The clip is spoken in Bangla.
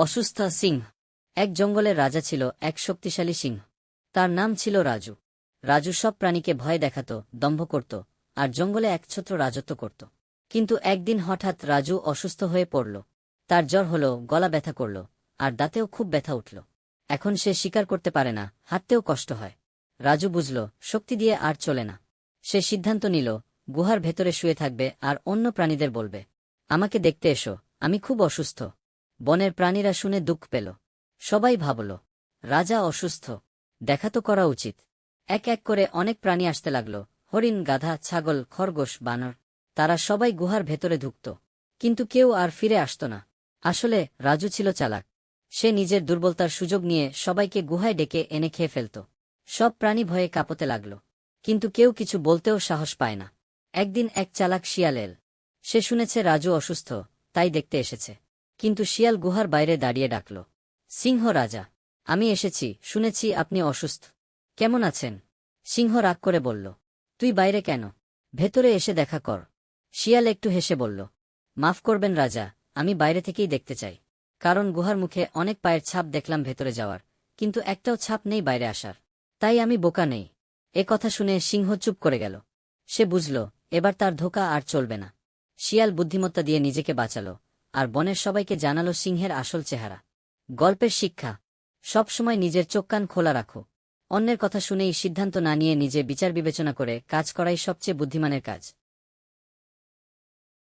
অসুস্থ সিংহ এক জঙ্গলের রাজা ছিল, এক শক্তিশালী সিংহ তার নাম ছিল রাজু। রাজু সব প্রাণীকে ভয় দেখাত, দম্ভ করত, আর জঙ্গলে একছত্র রাজত্ব করত। কিন্তু একদিন হঠাৎ রাজু অসুস্থ হয়ে পড়ল। তার জ্বর হল, গলা ব্যথা করল, আর দাঁতেও খুব ব্যথা উঠল। এখন সে স্বীকার করতে পারে না, হাঁটতেও কষ্ট হয়। রাজু বুঝল, শক্তি দিয়ে আর চলে না। সে সিদ্ধান্ত নিল, গুহার ভেতরে শুয়ে থাকবে, আর অন্য প্রাণীদের বলবে, আমাকে দেখতে এসো, আমি খুব অসুস্থ। বনের প্রাণীরা শুনে দুঃখ পেল। সবাই ভাবল, রাজা অসুস্থ, দেখা তো করা উচিত। এক এক করে অনেক প্রাণী আসতে লাগল, হরিণ, গাধা, ছাগল, খরগোশ, বানর, তারা সবাই গুহার ভেতরে ঢুকত। কিন্তু কেউ আর ফিরে আসত না। আসলে রাজু ছিল চালাক। সে নিজের দুর্বলতার সুযোগ নিয়ে সবাইকে গুহায় ডেকে এনে খেয়ে ফেলত। সব প্রাণী ভয়ে কাঁপতে লাগল। কিন্তু কেউ কিছু বলতেও সাহস পায় না। একদিন এক চালাক শিয়াল এল সে শুনেছে রাজু অসুস্থ, তাই দেখতে এসেছে। কিন্তু শিয়াল গুহার বাইরে দাঁড়িয়ে ডাকল, সিংহ রাজা, আমি এসেছি, শুনেছি আপনি অসুস্থ। কেমন আছেন? সিংহ রাগ করে বলল, তুই বাইরে কেন? ভেতরে এসে দেখা কর। শিয়াল একটু হেসে বলল, মাফ করবেন রাজা, আমি বাইরে থেকেই দেখতে চাই। কারণ গুহার মুখে অনেক পায়ের ছাপ দেখলাম ভেতরে যাওয়ার, কিন্তু একটাও ছাপ নেই বাইরে আসার। তাই আমি বোকা নেই। এ কথা শুনে সিংহ চুপ করে গেল। সে বুঝল, এবার তার ধোকা আর চলবে না। শিয়াল বুদ্ধিমত্তা দিয়ে নিজেকে বাঁচাল। আর বনের সবাইকে জানালো সিংহের আসল চেহারা। গল্পের শিক্ষা, সব সময় নিজের চোখ কান খোলা রাখো। অন্যের কথা শুনেই সিদ্ধান্ত না নিয়ে নিজে বিচার বিবেচনা করে কাজ করাই সবচেয়ে বুদ্ধিমানের কাজ।